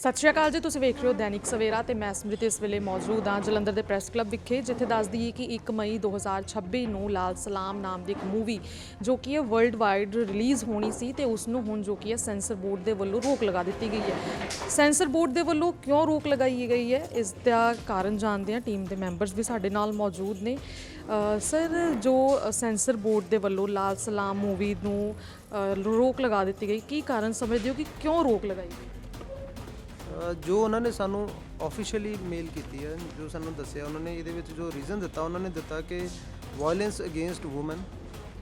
ਸਤਿ ਸ਼੍ਰੀ ਅਕਾਲ ਜੀ, ਤੁਸੀਂ ਵੇਖ ਰਹੇ ਹੋ ਦੈਨਿਕ ਸਵੇਰਾ ਤੇ ਮੈਂ ਸਮ੍ਰਿਤੀ ਇਸ ਵੇਲੇ ਮੌਜੂਦ ਹਾਂ ਜਲੰਧਰ ਦੇ ਪ੍ਰੈਸ ਕਲੱਬ ਵਿਖੇ, ਜਿੱਥੇ ਦੱਸਦੀ ਹੈ ਕਿ 1 ਮਈ 2026 ਨੂੰ ਲਾਲ ਸਲਾਮ ਨਾਮ ਦੀ ਇੱਕ ਮੂਵੀ ਜੋ ਕਿ ਹੈ ਵਰਲਡ ਵਾਈਡ ਰਿਲੀਜ਼ ਹੋਣੀ ਸੀ ਤੇ ਉਸ ਨੂੰ ਹੁਣ ਜੋ ਕਿ ਹੈ ਸੈਂਸਰ ਬੋਰਡ ਦੇ ਵੱਲੋਂ ਰੋਕ ਲਗਾ ਦਿੱਤੀ ਗਈ ਹੈ। ਸੈਂਸਰ ਬੋਰਡ ਦੇ ਵੱਲੋਂ ਕਿਉਂ ਰੋਕ ਲਗਾਈ ਗਈ ਹੈ? ਇਸ ਦਾ ਕਾਰਨ ਜਾਣਦੇ ਹਾਂ। ਟੀਮ ਦੇ ਮੈਂਬਰਸ ਵੀ ਸਾਡੇ ਨਾਲ ਮੌਜੂਦ ਨੇ। ਸਰ, ਜੋ ਸੈਂਸਰ ਬੋਰਡ ਦੇ ਵੱਲੋਂ ਲਾਲ ਸਲਾਮ ਮੂਵੀ ਨੂੰ ਰੋਕ ਲਗਾ ਦਿੱਤੀ ਗਈ, ਕੀ ਕਾਰਨ ਸਮਝਦੇ ਹੋ ਕਿ ਕਿਉਂ ਰੋਕ ਲਗਾਈ ਗਈ? ਜੋ ਉਹਨਾਂ ਨੇ ਸਾਨੂੰ ਆਫੀਸ਼ੀਅਲੀ ਮੇਲ ਕੀਤੀ ਹੈ, ਜੋ ਸਾਨੂੰ ਦੱਸਿਆ, ਉਹਨਾਂ ਨੇ ਇਹਦੇ ਵਿੱਚ ਜੋ ਰੀਜ਼ਨ ਦਿੱਤਾ, ਉਹਨਾਂ ਨੇ ਦਿੱਤਾ ਕਿ violence against women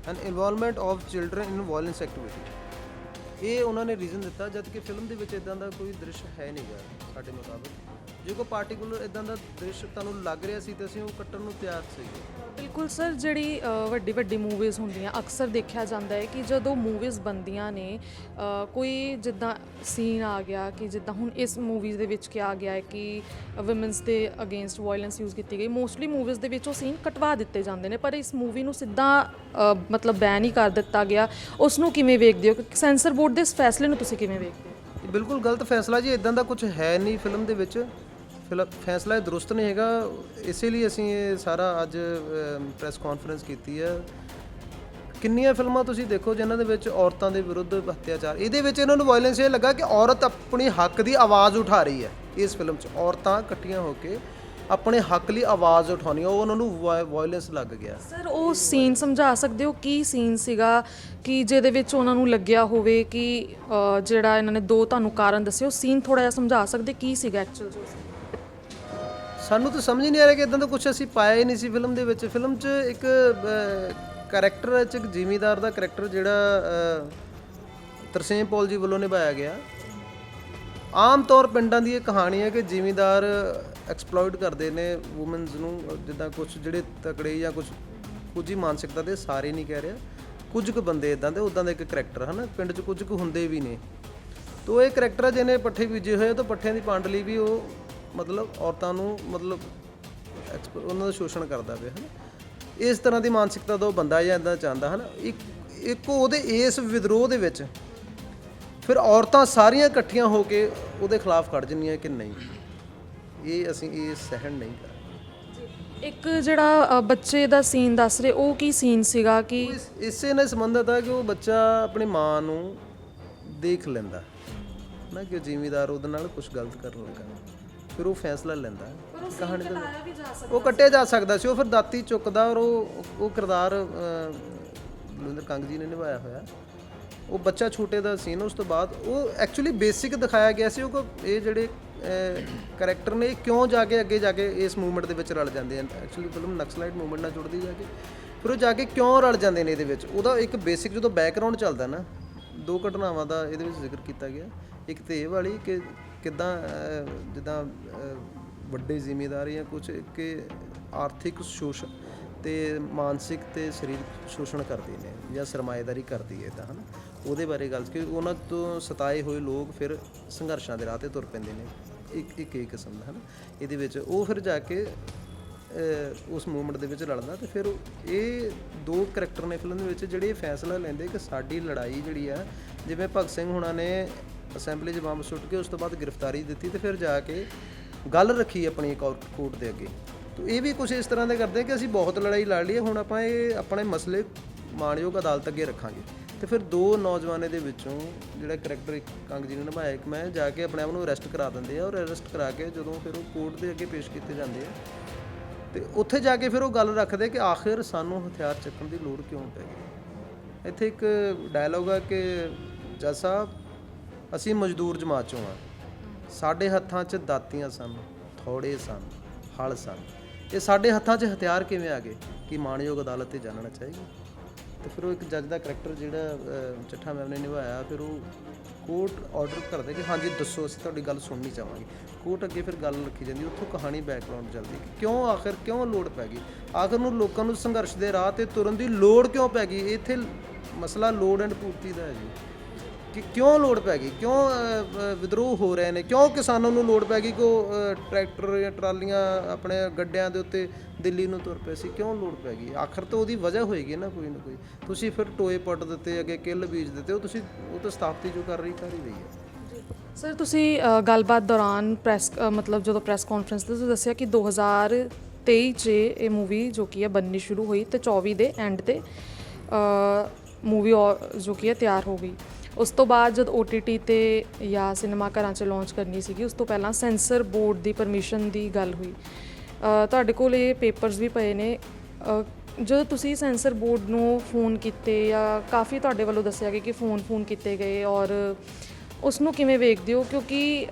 and involvement of children in violence activity ਇਹ ਉਹਨਾਂ ਨੇ ਰੀਜ਼ਨ ਦਿੱਤਾ, ਜਦ ਕਿ ਫਿਲਮ ਦੇ ਵਿੱਚ ਇਦਾਂ ਦਾ ਕੋਈ ਦ੍ਰਿਸ਼ ਹੈ ਨਹੀਂਗਾ ਸਾਡੇ ਮੁਤਾਬਕ। ਜੇ ਕੋਈ ਪਾਰਟਿਕੂਲਰ ਇਦਾਂ ਦਾ ਦ੍ਰਿਸ਼ ਤੁਹਾਨੂੰ ਲੱਗ ਰਿਹਾ ਸੀ ਤਾਂ ਅਸੀਂ ਉਹ ਕੱਟਣ ਨੂੰ ਤਿਆਰ ਸੀਗੇ ਬਿਲਕੁਲ ਸਰ, ਜਿਹੜੀ ਵੱਡੀ ਵੱਡੀ ਮੂਵੀਜ਼ ਹੁੰਦੀਆਂ, ਅਕਸਰ ਦੇਖਿਆ ਜਾਂਦਾ ਹੈ ਕਿ ਜਦੋਂ ਮੂਵੀਜ਼ ਬੰਦੀਆਂ ਨੇ ਕੋਈ ਜਿੱਦਾਂ ਸੀਨ ਆ ਗਿਆ ਕਿ ਜਿੱਦਾਂ ਹੁਣ ਇਸ ਮੂਵੀਜ਼ ਦੇ ਵਿੱਚ ਕਿਹਾ ਗਿਆ ਹੈ ਕਿ ਔਮਨਸ ਦੇ ਅਗੇਂਸਟ ਵਾਇਲੈਂਸ ਯੂਜ਼ ਕੀਤੀ ਗਈ ਮੋਸਟਲੀ ਮੂਵੀਜ਼ ਦੇ ਵਿੱਚ ਉਹ ਸੀਨ ਕਟਵਾ ਦਿੱਤੇ ਜਾਂਦੇ ਨੇ, ਪਰ ਇਸ ਮੂਵੀ ਨੂੰ ਸਿੱਧਾ ਮਤਲਬ ਬੈਨ ਹੀ ਕਰ ਦਿੱਤਾ ਗਿਆ। ਉਸ ਨੂੰ ਕਿਵੇਂ ਵੇਖਦੇ ਹੋ? ਕਿ ਸੈਂਸਰ ਬੋਰਡ ਦੇ ਇਸ ਫੈਸਲੇ ਨੂੰ ਤੁਸੀਂ ਕਿਵੇਂ ਵੇਖਦੇ ਹੋ? ਇਹ ਬਿਲਕੁਲ ਗਲਤ ਫੈਸਲਾ ਜੀ ਇਦਾਂ ਦਾ ਕੁਝ ਹੈ ਨਹੀਂ ਫਿਲਮ ਦੇ ਵਿੱਚ। ਫਿਲ ਫੈਸਲਾ ਇਹ ਦਰੁਸਤ ਨਹੀਂ ਹੈਗਾ। ਇਸੇ ਲਈ ਅਸੀਂ ਇਹ ਸਾਰਾ ਅੱਜ ਪ੍ਰੈਸ ਕਾਨਫਰੰਸ ਕੀਤੀ ਹੈ ਕਿੰਨੀਆਂ ਫਿਲਮਾਂ ਤੁਸੀਂ ਦੇਖੋ ਜਿਨ੍ਹਾਂ ਦੇ ਵਿੱਚ ਔਰਤਾਂ ਦੇ ਵਿਰੁੱਧ ਅਤਿਆਚਾਰ, ਇਹਦੇ ਵਿੱਚ ਇਹਨਾਂ ਨੂੰ ਵਾਇਲੈਂਸ ਇਹ ਲੱਗਾ ਕਿ ਔਰਤ ਆਪਣੀ ਹੱਕ ਦੀ ਆਵਾਜ਼ ਉਠਾ ਰਹੀ ਹੈ ਇਸ ਫਿਲਮ 'ਚ। ਔਰਤਾਂ ਇਕੱਠੀਆਂ ਹੋ ਕੇ ਆਪਣੇ ਹੱਕ ਲਈ ਆਵਾਜ਼ ਉਠਾਉਣੀ ਉਹ ਉਹਨਾਂ ਨੂੰ ਵਾਇਲੈਂਸ ਲੱਗ ਗਿਆ। ਸਰ ਉਹ ਸੀਨ ਸਮਝਾ ਸਕਦੇ ਹੋ? ਕੀ ਸੀਨ ਸੀਗਾ? ਕਿ ਜਿਹਦੇ ਵਿੱਚ ਉਹਨਾਂ ਨੂੰ ਲੱਗਿਆ ਹੋਵੇ ਕਿ ਜਿਹੜਾ ਇਹਨਾਂ ਨੇ ਦੋ ਤੁਹਾਨੂੰ ਕਾਰਨ ਦੱਸੇ ਉਹ ਸੀਨ ਥੋੜਾ ਜਿਹਾ ਸਮਝਾ ਸਕਦੇ? ਕੀ ਸੀਗਾ ਐਕਚੁਅਲ ਜੋ ਸਾਨੂੰ ਤਾਂ ਸਮਝ ਨਹੀਂ ਆ ਰਿਹਾ ਕਿ ਇਦਾਂ ਦਾ ਕੁਝ ਅਸੀਂ ਪਾਇਆ ਹੀ ਨਹੀਂ ਸੀ ਫਿਲਮ ਦੇ ਵਿੱਚ। ਫਿਲਮ 'ਚ ਇੱਕ ਕੈਰੈਕਟਰ ਚ ਇੱਕ ਜ਼ਿਮੀਦਾਰ ਦਾ ਕੈਰੈਕਟਰ ਜਿਹੜਾ ਤਰਸੇਮ ਪੌਲ ਜੀ ਵੱਲੋਂ ਨਿਭਾਇਆ ਗਿਆ। ਆਮ ਤੌਰ ਪਿੰਡਾਂ ਦੀ ਇਹ ਕਹਾਣੀ ਹੈ ਕਿ ਜ਼ਿਮੀਦਾਰ ਐਕਸਪਲੋਇਟ ਕਰਦੇ ਨੇ ਔਮਨਸ ਨੂੰ, ਜਿੱਦਾਂ ਕੁਝ ਜਿਹੜੇ ਤਕੜੇ ਜਾਂ ਕੁਝ ਕੁਝ ਹੀ ਮਾਨਸਿਕਤਾ ਦੇ ਸਾਰੇ ਨਹੀਂ ਕਹਿ ਰਿਹਾ। ਕੁਝ ਕੁ ਬੰਦੇ ਇਦਾਂ ਦੇ ਉਦਾਂ ਦੇ ਇੱਕ ਕੈਰੈਕਟਰ ਹਨ, ਪਿੰਡ 'ਚ ਕੁਝ ਕੁ ਹੁੰਦੇ ਵੀ ਨੇ। ਤੋ ਇਹ ਕਰੈਕਟਰ ਜਿਹਨੇ ਪੱਠੇ ਬੀਜੇ ਹੋਏ ਆ, ਤਾਂ ਪੱਠਿਆਂ ਦੀ ਪੰਡ ਲਈ ਵੀ ਉਹ ਮਤਲਬ ਔਰਤਾਂ ਨੂੰ ਮਤਲਬ ਐਕਸਪ- ਉਹਨਾਂ ਦਾ ਸ਼ੋਸ਼ਣ ਕਰਦਾ ਪਿਆ ਹਨ। ਇਸ ਤਰ੍ਹਾਂ ਦੀ ਮਾਨਸਿਕਤਾ ਦਾ ਉਹ ਬੰਦਾ ਜਾਂ ਇਦਾਂ ਚਾਹੁੰਦਾ ਹਨ। ਇੱਕ ਇੱਕ ਉਹਦੇ ਇਸ ਵਿਦਰੋਹ ਦੇ ਵਿੱਚ ਫਿਰ ਔਰਤਾਂ ਸਾਰੀਆਂ ਇਕੱਠੀਆਂ ਹੋ ਕੇ ਉਹਦੇ ਖਿਲਾਫ ਖੜ ਜੰਨੀਆਂ ਕਿ ਨਹੀਂ। ਇਹ ਅਸੀਂ ਇਹ ਸਹਿਣ ਨਹੀਂ ਕਰਾਂਗੇ ਇੱਕ ਜਿਹੜਾ ਅ, ਬੱਚੇ ਦਾ ਸੀਨ ਦੱਸ ਰਹੇ ਉਹ ਕੀ ਸੀਨ ਸੀਗਾ ਕਿ ਇਸ- ਇਸੇ ਨਾਲ ਸੰਬੰਧਿਤ ਹੈ ਕਿ ਉਹ ਬੱਚਾ ਆਪਣੀ ਮਾਂ ਨੂੰ ਦੇਖ ਲੈਂਦਾ। ਨਾ ਕਿ ਜ਼ਿਮੀਦਾਰ ਉਹਦੇ ਨਾਲ ਕੁਝ ਗਲਤ ਕਰਨ ਲੱਗਾ। ਫਿਰ ਉਹ ਫੈਸਲਾ ਲੈਂਦਾ। ਕਹਾਣੀ ਦਾ ਉਹ ਕੱਟਿਆ ਜਾ ਸਕਦਾ ਸੀ ਉਹ ਫਿਰ ਦਾਤੀ ਚੁੱਕਦਾ ਔਰ ਉਹ ਉਹ ਕਿਰਦਾਰ ਅਹ, ਬਲਵਿੰਦਰ ਕੰਗ ਜੀ ਨੇ ਨਿਭਾਇਆ ਹੋਇਆ। ਉਹ ਬੱਚਾ ਛੋਟੇ ਦਾ ਸੀਨ ਉਸ ਤੋਂ ਬਾਅਦ ਉਹ ਐਕਚੁਅਲੀ ਬੇਸਿਕ ਦਿਖਾਇਆ ਗਿਆ ਸੀ ਉਹ ਕੋ ਇਹ ਜਿਹੜੇ ਕਰੈਕਟਰ ਨੇ ਕਿਉਂ ਜਾ ਕੇ ਅੱਗੇ ਜਾ ਕੇ ਇਸ ਮੂਵਮੈਂਟ ਦੇ ਵਿੱਚ ਰਲ ਜਾਂਦੇ ਹਨ? ਐਕਚੁਅਲੀ ਫਿਲਮ ਨਕਸਲਾਈਟ ਮੂਵਮੈਂਟ ਨਾਲ ਜੁੜਦੀ ਜਾ ਕੇ। ਫਿਰ ਉਹ ਜਾ ਕੇ ਕਿਉਂ ਰਲ ਜਾਂਦੇ ਨੇ ਇਹਦੇ ਵਿੱਚ? ਉਹਦਾ ਇੱਕ ਬੇਸਿਕ ਜਦੋਂ ਬੈਕਗ੍ਰਾਉਂਡ ਚੱਲਦਾ ਨਾ, ਦੋ ਘਟਨਾਵਾਂ ਦਾ ਇਹਦੇ ਵਿੱਚ ਜ਼ਿਕਰ ਕੀਤਾ ਗਿਆ। ਇੱਕ ਤੇ ਇਹ ਵਾਲੀ ਕਿ ਕਿਦਾਂ ਜਿੱਦਾਂ ਵੱਡੇ ਜ਼ਿਮੀਦਾਰ ਜਾਂ ਕੁਝ ਕਿ ਆਰਥਿਕ ਸ਼ੋਸ਼ਣ ਤੇ ਮਾਨਸਿਕ ਤੇ ਸਰੀਰਕ ਸ਼ੋਸ਼ਣ ਕਰਦੇ ਨੇ ਜਾਂ ਸਰਮਾਏਦਾਰੀ ਕਰਦੀ ਹੈ ਤਾਂ ਹਨ? ਉਹਦੇ ਬਾਰੇ ਗੱਲ ਕਿ ਉਹਨਾਂ ਤੋਂ ਸਤਾਏ ਹੋਏ ਲੋਕ ਫਿਰ ਸੰਘਰਸ਼ਾਂ ਦੇ ਰਾਹ ਤੇ ਤੁਰ ਪੈਂਦੇ ਨੇ। ਇੱਕ ਇੱਕ ਇੱਕ ਕਿਸਮ ਦਾ, ਹਨ? ਇਹਦੇ ਵਿੱਚ ਉਹ ਫਿਰ ਜਾ ਕੇ ਉਸ ਮੂਵਮੈਂਟ ਦੇ ਵਿੱਚ ਰਲਦਾ ਤੇ ਫਿਰ ਇਹ ਦੋ ਕਰੈਕਟਰ ਨੇ ਫਿਲਮ ਦੇ ਵਿੱਚ ਜਿਹੜੇ ਇਹ ਫੈਸਲਾ ਲੈਂਦੇ ਕਿ ਸਾਡੀ ਲੜਾਈ ਜਿਹੜੀ ਆ, ਜਿਵੇਂ ਭਗਤ ਸਿੰਘ ਹੁਣਾਂ ਨੇ ਅਸੈਂਬਲੀ 'ਚ ਬੰਬ ਸੁੱਟ ਕੇ ਉਸ ਤੋਂ ਬਾਅਦ ਗ੍ਰਿਫਤਾਰੀ ਦਿੱਤੀ ਤੇ ਫਿਰ ਜਾ ਕੇ ਗੱਲ ਰੱਖੀ ਆਪਣੀ ਕੋਰਟ ਦੇ ਅੱਗੇ। ਤੋ ਇਹ ਵੀ ਕੁਝ ਇਸ ਤਰ੍ਹਾਂ ਦੇ ਕਰਦੇ ਕਿ ਅਸੀਂ ਬਹੁਤ ਲੜਾਈ ਲੜ ਲਈ ਹੁਣ ਆਪਾਂ ਇਹ ਆਪਣੇ ਮਸਲੇ ਮਾਣਯੋਗ ਅਦਾਲਤ ਅੱਗੇ ਰੱਖਾਂਗੇ। ਤੇ ਫਿਰ ਦੋ ਨੌਜਵਾਨੇ ਦੇ ਵਿੱਚੋਂ ਜਿਹੜਾ ਕਰੈਕਟਰ ਇੱਕ ਕੰਗ ਜੀ ਨੇ ਨਿਭਾਇਆ, ਇੱਕ ਮੈਂ ਜਾ ਕੇ ਆਪਣੇ ਆਪ ਨੂੰ ਅਰੈਸਟ ਕਰਾ ਦਿੰਦੇ ਆ ਔਰ ਅਰੈਸਟ ਕਰਾ ਕੇ ਜਦੋਂ ਫਿਰ ਉਹ ਕੋਰਟ ਦੇ ਅੱਗੇ ਪੇਸ਼ ਕੀਤੇ ਜਾਂਦੇ ਆ ਤੇ ਉੱਥੇ ਜਾ ਕੇ ਫਿਰ ਉਹ ਗੱਲ ਰੱਖਦੇ ਕਿ ਆਖਿਰ ਸਾਨੂੰ ਹਥਿਆਰ ਚੱਕਣ ਦੀ ਲੋੜ ਕਿਉਂ ਪੈ ਗਈ? ਇੱਥੇ ਇੱਕ ਡਾਇਲੋਗ ਆ ਕਿ ਜੱਜ ਸਾਹਿਬ, ਅਸੀਂ ਮਜ਼ਦੂਰ ਜਮਾਤ ਚੋਂ ਆ। ਸਾਡੇ ਹੱਥਾਂ 'ਚ ਦਾਤੀਆਂ ਸਨ, ਥੋੜੇ ਸਨ, ਹਲ ਸਨ। ਇਹ ਸਾਡੇ ਹੱਥਾਂ 'ਚ ਹਥਿਆਰ ਕਿਵੇਂ ਆ ਗਏ? ਕਿ ਮਾਣਯੋਗ ਅਦਾਲਤ ਤੇ ਜਾਣਨਾ ਚਾਹੀਦਾ ਤੇ ਫਿਰ ਉਹ ਇੱਕ ਜੱਜ ਦਾ ਕਰੈਕਟਰ ਜਿਹੜਾ ਚੱਠਾ ਮੈਮ ਨੇ ਨਿਭਾਇਆ, ਫਿਰ ਉਹ ਕੋਰਟ ਆਰਡਰ ਕਰਦੇ ਕਿ ਹਾਂਜੀ, ਦੱਸੋ, ਅਸੀਂ ਤੁਹਾਡੀ ਗੱਲ ਸੁਣਨੀ ਚਾਹਾਂਗੇ। ਕੋਰਟ ਅੱਗੇ ਫਿਰ ਗੱਲ ਰੱਖੀ ਜਾਂਦੀ, ਉੱਥੋਂ ਕਹਾਣੀ ਬੈਕਗ੍ਰਾਉਂਡ ਚੱਲਦੀ ਕਿ ਕਿਉਂ ਆਖਰ ਕਿਉਂ ਲੋੜ ਪੈ ਗਈ? ਆਖਰ ਨੂੰ ਲੋਕਾਂ ਨੂੰ ਸੰਘਰਸ਼ ਦੇ ਰਾਹ ਤੇ ਤੁਰਨ ਦੀ ਲੋੜ ਕਿਉਂ ਪੈ ਗਈ? ਇੱਥੇ ਮਸਲਾ ਲੋੜ ਐਂਡ ਪੂਰਤੀ ਦਾ ਹੈ ਜੀ। ਕਿ ਕਿਉਂ ਲੋੜ ਪੈ ਗਈ? ਕਿਉਂ ਵਿਦਰੋਹ ਹੋ ਰਹੇ ਨੇ? ਕਿਉਂ ਕਿਸਾਨਾਂ ਨੂੰ ਲੋੜ ਪੈ ਗਈ ਕਿ ਉਹ ਟਰੈਕਟਰ ਜਾਂ ਟਰਾਲੀਆਂ ਆਪਣੇ ਗੱਡਿਆਂ ਦੇ ਉੱਤੇ ਦਿੱਲੀ ਨੂੰ ਤੁਰ ਪਏ ਸੀ? ਕਿਉਂ ਲੋੜ ਪੈ ਗਈ? ਆਖਰ ਤਾਂ ਉਹਦੀ ਵਜ੍ਹਾ ਹੋਏਗੀ ਨਾ ਕੋਈ ਨਾ ਕੋਈ। ਤੁਸੀਂ ਫਿਰ ਟੋਏ ਪੱਟ ਦਿੱਤੇ, ਅੱਗੇ ਕਿੱਲ ਬੀਜ ਦਿੱਤੇ, ਉਹ ਤੁਸੀਂ, ਉਹ ਤਾਂ ਸਥਾਪਤੀ ਜੋ ਕਰ ਰਹੀ, ਕਰ ਹੀ ਰਹੀ ਹੈ। ਸਰ, ਤੁਸੀਂ ਗੱਲਬਾਤ ਦੌਰਾਨ ਪ੍ਰੈਸ ਮਤਲਬ ਜਦੋਂ ਪ੍ਰੈਸ ਕਾਨਫਰੰਸ ਤੇ ਤੁਸੀਂ ਦੱਸਿਆ ਕਿ 2023 ਚ ਇਹ ਮੂਵੀ ਜੋ ਕੀ ਹੈ ਬੰਨੀ ਸ਼ੁਰੂ ਹੋਈ ਤੇ 24 ਦੇ ਐਂਡ ਤੇ ਮੂਵੀ ਜੋ ਕੀ ਹੈ, ਤਿਆਰ ਹੋ ਗਈ। ਉਸ ਤੋਂ ਬਾਅਦ ਜਦ OTT ਤੇ ਜਾਂ ਸਿਨੇਮਾ ਘਰਾਂ 'ਚ ਲਾਂਚ ਕਰਨੀ ਸੀਗੀ, ਉਸ ਤੋਂ ਪਹਿਲਾਂ ਸੈਂਸਰ ਬੋਰਡ ਦੀ ਪਰਮਿਸ਼ਨ ਦੀ ਗੱਲ ਹੋਈ। ਤੁਹਾਡੇ ਕੋਲ ਇਹ ਪੇਪਰਸ ਵੀ ਪਏ ਨੇ। ਜਦੋਂ ਤੁਸੀਂ ਸੈਂਸਰ ਬੋਰਡ ਨੂੰ ਫੋਨ ਕੀਤੇ ਜਾਂ ਕਾਫੀ ਤੁਹਾਡੇ ਵੱਲੋਂ ਦੱਸਿਆ ਗਿਆ ਕਿ ਫੋਨ ਫੋਨ ਕੀਤੇ ਗਏ ਔਰ ਉਸ ਨੂੰ ਕਿਵੇਂ ਵੇਖਦੇ ਹੋ? ਕਿਉਂਕਿ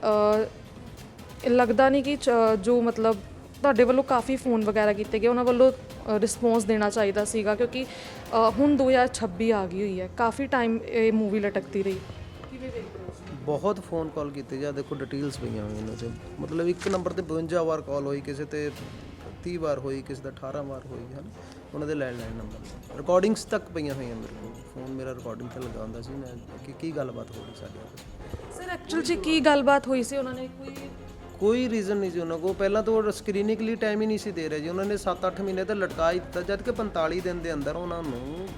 ਲੱਗਦਾ ਨਹੀਂ ਕਿ ਚ- ਜੋ ਮਤਲਬ ਤੁਹਾਡੇ ਵੱਲੋਂ ਕਾਫੀ ਫੋਨ ਵਗੈਰਾ ਕੀਤੇ ਗਏ, ਉਹਨਾਂ ਵੱਲੋਂ ਰਿਸਪੌਂਸ ਦੇਣਾ ਚਾਹੀਦਾ ਸੀਗਾ ਕਿਉਂਕਿ ਅ, ਹੁਣ 2026 ਆ ਗਈ ਹੋਈ ਹੈ। ਕਾਫੀ ਟਾਈਮ ਇਹ ਮੂਵੀ ਲਟਕਦੀ ਰਹੀ। ਕਿਵੇਂ ਵੇਖਦੇ ਹੋ ਬਹੁਤ ਫੋਨ ਕਾਲ ਕੀਤੇ ਜਾ ਦੇਖੋ ਡਿਟੇਲਸ ਪਈਆਂ ਹੋਈਆਂ ਨੇ ਤੇ ਮਤਲਬ ਇੱਕ ਨੰਬਰ ਤੇ 52 ਵਾਰ ਕਾਲ ਹੋਈ ਕਿਸੇ ਤੇ 30 ਵਾਰ ਹੋਈ ਕਿਸੇ ਦਾ 18 ਵਾਰ ਹੋਈ ਹਨ? ਉਹਨਾਂ ਦੇ ਲੈਂਡਲਾਈਨ ਨੰਬਰ ਰਿਕਾਰਡਿੰਗਸ ਤੱਕ ਪਈਆਂ ਹੋਈਆਂ ਮੇਰੇ ਕੋਲ। ਫੋਨ ਮੇਰਾ ਰਿਕਾਰਡਿੰਗ ਤੇ ਲਗਾ ਹੁੰਦਾ ਸੀ ਮੈਂ ਕਿ ਕੀ ਗੱਲਬਾਤ ਹੋ ਰਹੀ ਸਾਡੇ? ਆਪਸ ਵਿੱਚ ਸਰ ਐਕਚੁਅਲ 'ਚ ਕੀ ਗੱਲਬਾਤ ਹੋਈ ਸੀ? ਉਹਨਾਂ ਨੇ ਕੋਈ ਕੋਈ ਰੀਜ਼ਨ ਨਹੀਂ ਸੀ ਉਹਨਾਂ ਕੋਲ। ਪਹਿਲਾਂ ਤਾਂ ਉਹ ਸਕਰੀਨਿੰਗ ਲਈ ਟਾਈਮ ਹੀ ਨਹੀਂ ਸੀ ਦੇ ਰਹੇ ਜੀ। ਉਹਨਾਂ ਨੇ 7-8 ਮਹੀਨੇ ਤਾਂ ਲਟਕਾ ਹੀ ਦਿੱਤਾ ਜਦ ਕਿ 45 ਦਿਨ ਦੇ ਅੰਦਰ ਉਹਨਾਂ ਨੂੰ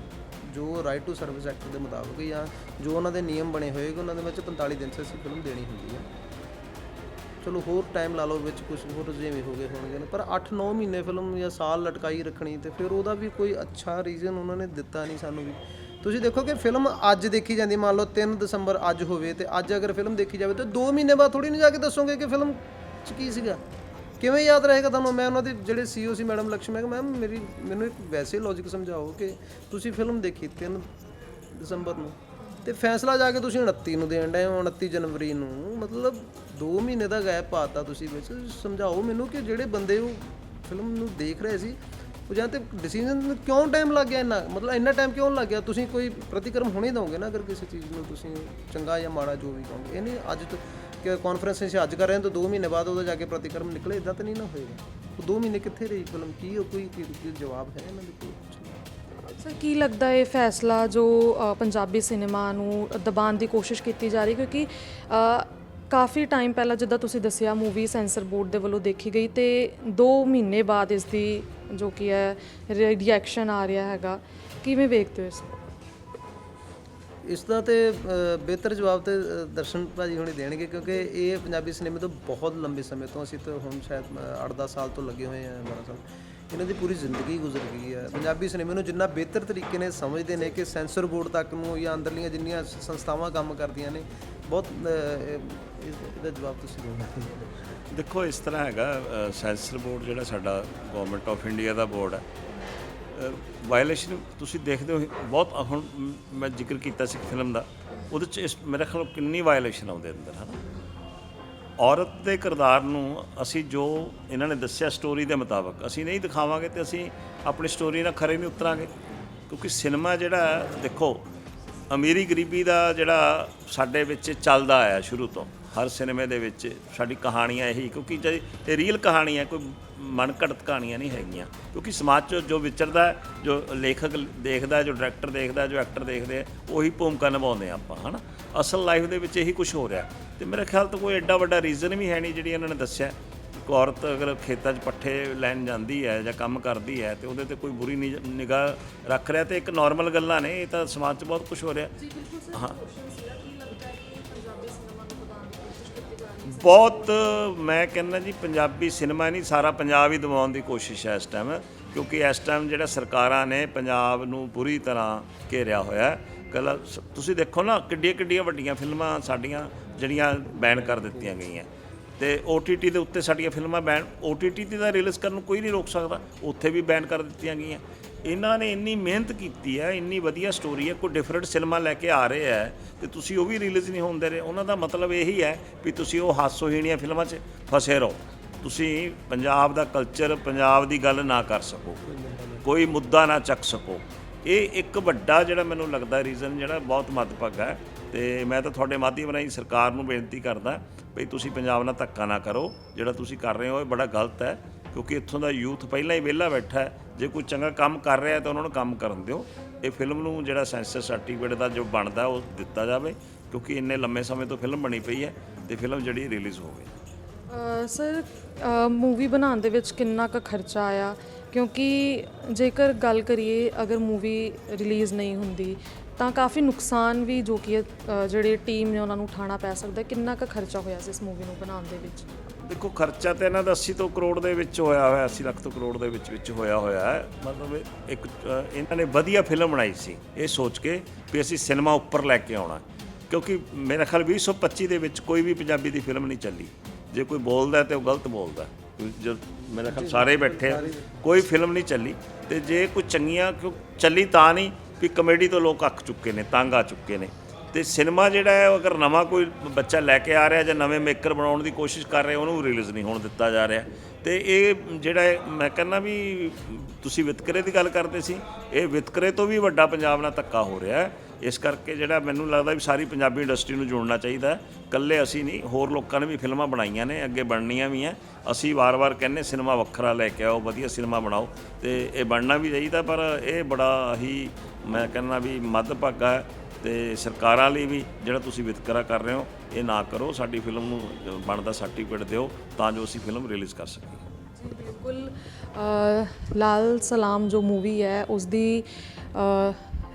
ਜੋ ਰਾਈਟ ਟੂ ਸਰਵਿਸ ਐਕਟ ਦੇ ਮੁਤਾਬਕ ਜਾਂ ਜੋ ਉਹਨਾਂ ਦੇ ਨਿਯਮ ਬਣੇ ਹੋਏਗੇ ਉਹਨਾਂ ਦੇ ਵਿੱਚ 45 ਦਿਨ 'ਚ ਅਸੀਂ ਫਿਲਮ ਦੇਣੀ ਹੁੰਦੀ ਹੈ ਚਲੋ ਹੋਰ ਟਾਈਮ ਲਾ ਲਓ ਵਿੱਚ ਕੁਝ ਹੋਰ ਜਿਵੇਂ ਹੋ ਗਏ ਹੋਣਗੇ ਪਰ 8-9 ਮਹੀਨੇ ਫਿਲਮ ਜਾਂ ਸਾਲ ਲਟਕਾਈ ਰੱਖਣੀ ਤੇ ਫਿਰ ਉਹਦਾ ਵੀ ਕੋਈ ਅੱਛਾ ਰੀਜ਼ਨ ਉਹਨਾਂ ਨੇ ਦਿੱਤਾ ਨਹੀਂ ਸਾਨੂੰ ਵੀ। ਤੁਸੀਂ ਦੇਖੋ ਕਿ ਫਿਲਮ ਅੱਜ ਦੇਖੀ ਜਾਂਦੀ ਮੰਨ ਲਓ 3 ਦਸੰਬਰ ਅੱਜ ਹੋਵੇ ਤੇ ਅੱਜ ਅਗਰ ਫਿਲਮ ਦੇਖੀ ਜਾਵੇ ਤਾਂ 2 ਮਹੀਨੇ ਬਾਅਦ ਥੋੜੀ ਨਾ ਜਾ ਕੇ ਦੱਸੋਗੇ ਕਿ ਫਿਲਮ 'ਚ ਕੀ ਸੀਗਾ। ਕਿਵੇਂ ਯਾਦ ਰਹੇਗਾ ਤੁਹਾਨੂੰ? ਮੈਂ ਉਹਨਾਂ ਦੇ ਜਿਹੜੇ ਸੀਓ ਸੀ ਮੈਡਮ ਲక్ష్ਮੀ ਮੈਂ ਕਿਹਾ, ਮੈਮ, ਮੇਰੀ, ਮੈਨੂੰ ਇੱਕ ਵੈਸੇ ਲੌਜੀਕ ਸਮਝਾਓ ਕਿ ਤੁਸੀਂ ਫਿਲਮ ਦੇਖੀ 3 ਦਸੰਬਰ ਨੂੰ ਤੇ ਫੈਸਲਾ ਜਾ ਕੇ ਤੁਸੀਂ 29 ਨੂੰ ਦੇਣ ਡਏ ਹੋ 29 ਜਨਵਰੀ ਨੂੰ। ਮਤਲਬ 2 ਮਹੀਨੇ ਦਾ ਗੈਪ ਪਾਤਾ ਤੁਸੀਂ ਵਿੱਚ। ਸਮਝਾਓ ਮੈਨੂੰ ਕਿ ਜਿਹੜੇ ਬੰਦੇ ਉਹ ਫਿਲਮ ਨੂੰ ਦੇਖ ਰਹੇ ਸੀ ਉਹ ਜਾਂ ਤੇ ਡਿਸੀਜਨ ਕਿਉਂ ਟਾਈਮ ਲੱਗ ਗਿਆ ਇੰਨਾ? ਮਤਲਬ ਇੰਨਾ ਟਾਈਮ ਕਿਉਂ ਲੱਗ ਗਿਆ? ਤੁਸੀਂ ਕੋਈ ਪ੍ਰਤੀਕਰਮ ਹੋਣੇ ਦੋਗੇ ਨਾ ਅਗਰ ਕਿਸੇ ਚੀਜ਼ ਨੂੰ ਤੁਸੀਂ ਚੰਗਾ ਜਾਂ ਮਾੜਾ ਜੋ ਵੀ ਕਹੋਗੇ? ਇਹ ਨਹੀਂ ਅੱਜ ਤੋਂ ਕਿ ਕਾਨਫਰੰਸ ਅਸੀਂ ਅੱਜ ਕਰ ਰਹੇ ਹਾਂ ਤਾਂ 2 ਮਹੀਨੇ ਬਾਅਦ ਉਹਦਾ ਜਾ ਕੇ ਪ੍ਰਤੀਕਰਮ ਨਿਕਲੇ ਇਦਾਂ ਤਾਂ ਨਹੀਂ ਨਾ ਹੋਏਗਾ। ਉਹ 2 ਮਹੀਨੇ ਕਿੱਥੇ ਰਹੀ ਫਿਲਮ? ਕੀ ਉਹ ਕੋਈ ਜਵਾਬ ਹੈ ਇਹਨਾਂ ਦੇ ਕੋਲ ਸਰ, ਕੀ ਲੱਗਦਾ ਇਹ ਫੈਸਲਾ ਜੋ ਪੰਜਾਬੀ ਸਿਨੇਮਾ ਨੂੰ ਦਬਾਉਣ ਦੀ ਕੋਸ਼ਿਸ਼ ਕੀਤੀ ਜਾ ਰਹੀ ਕਿਉਂਕਿ ਕਾਫੀ ਟਾਈਮ ਪਹਿਲਾਂ ਜਿੱਦਾਂ ਤੁਸੀਂ ਦੱਸਿਆ ਮੂਵੀ ਸੈਂਸਰ ਬੋਰਡ ਦੇ ਵੱਲੋਂ ਦੇਖੀ ਗਈ ਤੇ 2 ਮਹੀਨੇ ਬਾਅਦ ਇਸ ਦੀ ਜੋ ਕਿ ਹੈ ਰਿਐਕਸ਼ਨ ਆ ਰਿਹਾ ਹੈਗਾ। ਕਿਵੇਂ ਵੇਖਦੇ ਹੋ ਇਸ ਇਸ ਦਾ ਤੇ ਬਿਹਤਰ ਜਵਾਬ ਤੇ ਅ, ਦਰਸ਼ਨ ਭਾਜੀ ਹੁਣੇ ਦੇਣਗੇ ਕਿਉਂਕਿ ਇਹ ਪੰਜਾਬੀ ਸਿਨੇਮੇ ਤੋਂ ਬਹੁਤ ਲੰਬੇ ਸਮੇਂ ਤੋਂ ਅਸੀਂ ਤਾਂ ਹੁਣ ਸ਼ਾਇਦ 8-10 ਸਾਲ ਤੋਂ ਲੱਗੇ ਹੋਏ ਆ 12 ਸਾਲ। ਇਹਨਾਂ ਦੀ ਪੂਰੀ ਜ਼ਿੰਦਗੀ ਗੁਜ਼ਰ ਗਈ ਹੈ। ਪੰਜਾਬੀ ਸਿਨੇਮੇ ਨੂੰ ਜਿੰਨਾ ਬਿਹਤਰ ਤਰੀਕੇ ਨਾਲ ਸਮਝਦੇ ਨੇ ਕਿ ਸੈਂਸਰ ਬੋਰਡ ਤੱਕ ਨੂੰ ਜਾਂ ਅੰਦਰਲੀਆਂ ਜਿੰਨੀਆਂ ਸੰਸਥਾਵਾਂ ਕੰਮ ਕਰਦੀਆਂ ਨੇ ਬਹੁਤ ਇਹਦਾ ਜਵਾਬ ਤੁਸੀਂ ਦਿਓ। ਦੇਖੋ, ਇਸ ਤਰ੍ਹਾਂ ਹੈਗਾ ਸੈਂਸਰ ਬੋਰਡ ਜਿਹੜਾ ਸਾਡਾ ਗਵਰਨਮੈਂਟ ਆਫ ਇੰਡੀਆ ਦਾ ਬੋਰਡ ਹੈ। ਵਾਇਲੇਸ਼ਨ ਤੁਸੀਂ ਦੇਖਦੇ ਹੋ, ਬਹੁਤ ਹੁਣ ਮੈਂ ਜ਼ਿਕਰ ਕੀਤਾ ਸੀ ਫਿਲਮ ਦਾ। ਉਹਦੇ ਚ ਇਸ, ਮੇਰੇ ਖਿਆਲ ਕਿੰਨੀ ਵਾਇਲੇਸ਼ਨ ਆਉਂਦੇ ਅੰਦਰ, ਹਨਾ? ਔਰਤ ਦੇ ਕਿਰਦਾਰ ਨੂੰ ਅਸੀਂ ਜੋ ਇਹਨਾਂ ਨੇ ਦੱਸਿਆ ਸਟੋਰੀ ਦੇ ਮੁਤਾਬਕ, ਅਸੀਂ ਨਹੀਂ ਦਿਖਾਵਾਂਗੇ ਤੇ ਅਸੀਂ ਆਪਣੀ ਸਟੋਰੀ ਨਾਲ ਖਰੇ ਨਹੀਂ ਉਤਰਾਂਗੇ। ਕਿਉਂਕਿ ਸਿਨੇਮਾ ਜਿਹੜਾ ਦੇਖੋ, ਅਮੀਰੀ ਗਰੀਬੀ ਦਾ ਜਿਹੜਾ ਸਾਡੇ ਵਿੱਚ ਚੱਲਦਾ ਆਇਆ ਸ਼ੁਰੂ ਤੋਂ ਹਰ ਸਿਨੇਮੇ ਦੇ ਵਿੱਚ ਸਾਡੀ ਕਹਾਣੀਆਂ ਇਹੀ ਕਿਉਂਕਿ ਜੇ ਇਹ ਰੀਅਲ ਕਹਾਣੀ ਹੈ ਕੋਈ ਮਨ ਘੜਤ ਕਹਾਣੀਆਂ ਨਹੀਂ ਹੈਗੀਆਂ। ਕਿਉਂਕਿ ਸਮਾਜ 'ਚ ਜੋ ਵਿਚਰਦਾ ਜੋ ਲੇਖਕ ਦੇਖਦਾ ਜੋ ਡਾਇਰੈਕਟਰ ਦੇਖਦਾ ਜੋ ਐਕਟਰ ਦੇਖਦੇ ਆ ਉਹੀ ਭੂਮਿਕਾ ਨਿਭਾਉਂਦੇ ਆ ਆਪਾਂ ਹਨਾ? ਅਸਲ ਲਾਈਫ ਦੇ ਵਿੱਚ ਇਹੀ ਕੁਝ ਹੋ ਰਿਹਾ। ਤੇ ਮੇਰੇ ਖਿਆਲ ਤੋਂ ਕੋਈ ਐਡਾ ਵੱਡਾ ਰੀਜ਼ਨ ਵੀ ਹੈ ਨਹੀਂ ਜਿਹੜੀ ਇਹਨਾਂ ਨੇ ਦੱਸਿਆ। ਇੱਕ ਔਰਤ ਅਗਰ ਖੇਤਾਂ 'ਚ ਪੱਠੇ ਲੈਣ ਜਾਂਦੀ ਹੈ ਜਾਂ ਕੰਮ ਕਰਦੀ ਹੈ ਤੇ ਉਹਦੇ ਤੇ ਕੋਈ ਬੁਰੀ ਨਿਗਾਹ ਰੱਖ ਰਿਹਾ ਤੇ ਇੱਕ ਨਾਰਮਲ ਗੱਲਾਂ ਨੇ ਇਹ ਤਾਂ ਸਮਾਜ 'ਚ ਬਹੁਤ ਕੁਝ ਹੋ ਰਿਹਾ। ਹਾਂ। ਬਹੁਤ, ਮੈਂ ਕਹਿੰਦਾ ਜੀ, ਪੰਜਾਬੀ ਸਿਨੇਮਾ ਨਹੀਂ, ਸਾਰਾ ਪੰਜਾਬ ਹੀ ਦਬਾਉਣ ਦੀ ਕੋਸ਼ਿਸ਼ ਹੈ ਇਸ ਟਾਈਮ ਕਿਉਂਕਿ ਇਸ ਟਾਈਮ ਜਿਹੜਾ ਸਰਕਾਰਾਂ ਨੇ ਪੰਜਾਬ ਨੂੰ ਬੁਰੀ ਤਰ੍ਹਾਂ ਘੇਰਿਆ ਹੋਇਆ ਹੈ। ਕੱਲ੍ਹ ਸ- ਤੁਸੀਂ ਦੇਖੋ ਨਾ ਕਿੱਡੀਆਂ ਕਿੱਡੀਆਂ ਵੱਡੀਆਂ ਫਿਲਮਾਂ ਸਾਡੀਆਂ, ਜਿਹੜੀਆਂ ਬੈਨ ਕਰ ਦਿੱਤੀਆਂ ਗਈਆਂ। ਤੇ OTT ਦੇ ਉੱਤੇ ਸਾਡੀਆਂ ਫਿਲਮਾਂ ਬੈਨ OTT ਤੇ ਤਾਂ ਰਿਲੀਜ਼ ਕਰਨ ਨੂੰ ਕੋਈ ਨਹੀਂ ਰੋਕ ਸਕਦਾ, ਉੱਥੇ ਵੀ ਬੈਨ ਕਰ ਦਿੱਤੀਆਂ ਗਈਆਂ। ਇਹਨਾਂ ਨੇ ਇੰਨੀ ਮਿਹਨਤ ਕੀਤੀ ਹੈ, ਇੰਨੀ ਵਧੀਆ ਸਟੋਰੀ ਹੈ, ਕੋਈ ਡਿਫਰੈਂਟ ਸਿਨੇਮਾ ਲੈ ਕੇ ਆ ਰਹੇ ਹੈ ਤੇ ਤੁਸੀਂ ਉਹ ਵੀ ਰਿਲੀਜ਼ ਨਹੀਂ ਹੁੰਦੇ ਰਹੇ। ਉਹਨਾਂ ਦਾ ਮਤਲਬ ਇਹੀ ਹੈ ਵੀ ਤੁਸੀਂ ਉਹ ਹਾਸੋਹੀਣੀਆਂ ਫਿਲਮਾਂ 'ਚ ਫਸੇ ਰਹੋ। ਤੁਸੀਂ ਪੰਜਾਬ ਦਾ ਕਲਚਰ ਪੰਜਾਬ ਦੀ ਗੱਲ ਨਾ ਕਰ ਸਕੋ। ਕੋਈ ਮੁੱਦਾ ਨਾ ਚੱਕ ਸਕੋ। ਇਹ ਇੱਕ ਵੱਡਾ ਜਿਹੜਾ ਮੈਨੂੰ ਲੱਗਦਾ ਰੀਜ਼ਨ ਜਿਹੜਾ ਬਹੁਤ ਮਹੱਤਵਪੂਰਨ ਹੈ ਤੇ ਮੈਂ ਤਾਂ ਤੁਹਾਡੇ ਮਾਧਿਅਮ ਰਾਹੀਂ ਸਰਕਾਰ ਨੂੰ ਬੇਨਤੀ ਕਰਦਾ ਵੀ ਤੁਸੀਂ ਪੰਜਾਬ ਨਾਲ ਧੱਕਾ ਨਾ ਕਰੋ। ਜਿਹੜਾ ਤੁਸੀਂ ਕਰ ਰਹੇ ਹੋ ਇਹ ਬੜਾ ਗਲਤ ਹੈ। ਕਿਉਂਕਿ ਇੱਥੋਂ ਦਾ ਯੂਥ ਪਹਿਲਾਂ ਹੀ ਵਿਹਲਾ ਬੈਠਾ ਹੈ। ਜੇ ਕੋਈ ਚੰਗਾ ਕੰਮ ਕਰ ਰਿਹਾ ਤਾਂ ਉਹਨਾਂ ਨੂੰ ਕੰਮ ਕਰਨ ਦਿਓ। ਇਹ ਫਿਲਮ ਨੂੰ ਜਿਹੜਾ ਸੈਂਸਰ ਸਰਟੀਫਿਕੇਟ ਦਾ ਜੋ ਬਣਦਾ ਉਹ ਦਿੱਤਾ ਜਾਵੇ ਕਿਉਂਕਿ ਇੰਨੇ ਲੰਮੇ ਸਮੇਂ ਤੋਂ ਫਿਲਮ ਬਣੀ ਪਈ ਹੈ ਤੇ ਫਿਲਮ ਜਿਹੜੀ ਰਿਲੀਜ਼ ਹੋਵੇ ਅ, ਸਰ ਮੂਵੀ ਬਣਾਉਣ ਦੇ ਵਿੱਚ ਕਿੰਨਾ ਕੁ ਖਰਚਾ ਆਇਆ? ਕਿਉਂਕਿ ਜੇਕਰ ਗੱਲ ਕਰੀਏ ਅਗਰ ਮੂਵੀ ਰਿਲੀਜ਼ ਨਹੀਂ ਹੁੰਦੀ ਤਾਂ ਕਾਫੀ ਨੁਕਸਾਨ ਵੀ ਜੋ ਕਿ ਜਿਹੜੇ ਟੀਮ ਨੇ ਉਹਨਾਂ ਨੂੰ ਉਠਾਉਣਾ ਪੈ ਸਕਦਾ। ਕਿੰਨਾ ਕੁ ਖਰਚਾ ਹੋਇਆ ਸੀ ਇਸ ਮੂਵੀ ਨੂੰ ਬਣਾਉਣ ਦੇ ਵਿੱਚ? ਦੇਖੋ, ਖਰਚਾ ਤੇ ਇਹਨਾਂ ਦਾ 80 ਤੋਂ ਕਰੋੜ ਦੇ ਵਿੱਚ ਹੋਇਆ ਹੋਇਆ 80 ਲੱਖ ਤੋਂ ਕਰੋੜ ਦੇ ਵਿੱਚ ਵਿੱਚ ਹੋਇਆ ਹੋਇਆ ਹੈ। ਮਤਲਬ ਇੱਕ ਇਹਨਾਂ ਨੇ ਵਧੀਆ ਫਿਲਮ ਬਣਾਈ ਸੀ। ਇਹ ਸੋਚ ਕੇ ਵੀ ਅਸੀਂ ਸਿਨੇਮਾ ਉੱਪਰ ਲੈ ਕੇ ਆਉਣਾ। ਕਿਉਂਕਿ ਮੇਰਾ ਖਿਆਲ 2025 ਦੇ ਵਿੱਚ ਕੋਈ ਵੀ ਪੰਜਾਬੀ ਦੀ ਫਿਲਮ ਨਹੀਂ ਚੱਲੀ। ਜੇ ਕੋਈ ਬੋਲਦਾ ਹੈ ਤੇ ਉਹ ਗਲਤ ਬੋਲਦਾ ਜਦ ਜੋ ਮੇਰਾ ਖਿਆਲ ਸਾਰੇ ਬੈਠੇ ਆ, ਕੋਈ ਫਿਲਮ ਨਹੀਂ ਚੱਲੀ। ਤੇ ਜੇ ਕੋਈ ਚੰਗੀਆਂ, ਕਿਉਂ ਚੱਲੀ ਤਾਂ ਨਹੀਂ ਵੀ ਕਮੇਡੀ ਤੋਂ ਲੋਕ ਅੱਕ ਚੁੱਕੇ ਨੇ, ਤੰਗ ਆ ਚੁੱਕੇ ਨੇ। ਤੇ ਸਿਨੇਮਾ ਜਿਹੜਾ ਹੈ ਉਹ ਅਗਰ ਨਵਾਂ ਕੋਈ ਬੱਚਾ ਲੈ ਕੇ ਆ ਰਿਹਾ ਜਾਂ ਨਵੇਂ ਮੇਕਰ ਬਣਾਉਣ ਦੀ ਕੋਸ਼ਿਸ਼ ਕਰ ਰਿਹਾ ਉਹਨੂੰ ਰਿਲੀਜ਼ ਨਹੀਂ ਹੋਣ ਦਿੱਤਾ ਜਾ ਰਿਹਾ। ਤੇ ਇਹ ਜਿਹੜਾ ਹੈ, ਮੈਂ ਕਹਿੰਦਾ ਵੀ ਤੁਸੀਂ ਵਿਤਕਰੇ ਦੀ ਗੱਲ ਕਰਦੇ ਸੀ ਇਹ ਵਿਤਕਰੇ ਤੋਂ ਵੀ ਵੱਡਾ ਪੰਜਾਬ ਨਾਲ ਧੱਕਾ ਹੋ ਰਿਹਾ ਹੈ। ਇਸ ਕਰਕੇ ਜਿਹੜਾ ਮੈਨੂੰ ਲੱਗਦਾ ਵੀ ਸਾਰੀ ਪੰਜਾਬੀ ਇੰਡਸਟਰੀ ਨੂੰ ਜੋੜਨਾ ਚਾਹੀਦਾ ਹੈ। ਇਕੱਲੇ ਅਸੀਂ ਨਹੀਂ ਹੋਰ ਲੋਕਾਂ ਨੇ ਵੀ ਫਿਲਮਾਂ ਬਣਾਈਆਂ ਨੇ ਅੱਗੇ ਬਣਨੀਆਂ ਵੀ ਆ ਅਸੀਂ ਵਾਰ-ਵਾਰ ਕਹਿੰਨੇ ਸਿਨੇਮਾ ਵੱਖਰਾ ਲੈ ਕੇ ਆਓ ਵਧੀਆ ਸਿਨੇਮਾ ਬਣਾਓ। ਤੇ ਇਹ ਬਣਨਾ ਵੀ ਚਾਹੀਦਾ ਪਰ ਇਹ ਬੜਾ ਹੀ ਮੈਂ ਕਹਿੰਦਾ ਵੀ ਮੱਧ ਭਾਗਾ ਤੇ ਸਰਕਾਰਾਂ ਲਈ ਵੀ ਜਿਹੜਾ ਤੁਸੀਂ ਵਿਤਕਰਾ ਕਰ ਰਹੇ ਹੋ, ਇਹ ਨਾ ਕਰੋ, ਸਾਡੀ ਫਿਲਮ ਨੂੰ ਬਣਦਾ ਸਰਟੀਫਿਕੇਟ ਦਿਓ ਤਾਂ ਜੋ ਅਸੀਂ ਫਿਲਮ ਰਿਲੀਜ਼ ਕਰ ਸਕੀਏ। ਜੀ, ਬਿਲਕੁਲ ਲਾਲ ਸਲਾਮ ਜੋ ਮੂਵੀ ਹੈ ਉਸ ਦੀ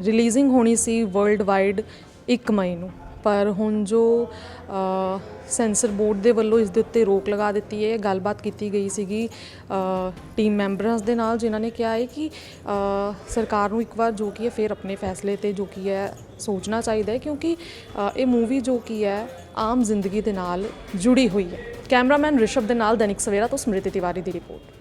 ਰਿਲੀਜ਼ਿੰਗ ਹੋਣੀ ਸੀ ਵਰਲਡ ਵਾਈਡ 1 ਮਈ ਨੂੰ। ਪਰ ਹੁਣ ਜੋ ਸੈਂਸਰ ਬੋਰਡ ਦੇ ਵੱਲੋਂ ਇਸ ਦੇ ਉੱਤੇ ਰੋਕ ਲਗਾ ਦਿੱਤੀ ਹੈ ਗੱਲਬਾਤ ਕੀਤੀ ਗਈ ਸੀਗੀ ਟੀਮ ਮੈਂਬਰਸ ਦੇ ਨਾਲ, ਜਿਨ੍ਹਾਂ ਨੇ ਕਿਹਾ ਹੈ ਕਿ ਸਰਕਾਰ ਨੂੰ ਇੱਕ ਵਾਰ ਜੋ ਕੀ ਹੈ, ਫਿਰ ਆਪਣੇ ਫੈਸਲੇ ਤੇ ਜੋ ਕੀ ਹੈ, ਸੋਚਣਾ ਚਾਹੀਦਾ ਹੈ, ਕਿਉਂਕਿ ਇਹ ਮੂਵੀ ਜੋ ਕੀ ਹੈ, ਆਮ ਜ਼ਿੰਦਗੀ ਦੇ ਨਾਲ ਜੁੜੀ ਹੋਈ ਹੈ। ਕੈਮਰਾਮੈਨ ਰਿਸ਼ਭ ਦੇ ਨਾਲ ਦੈਨਿਕ ਸਵੇਰਾ ਤੋਂ ਸਮ੍ਰਿਤੀ ਤਿਵਾਰੀ ਦੀ ਰਿਪੋਰਟ।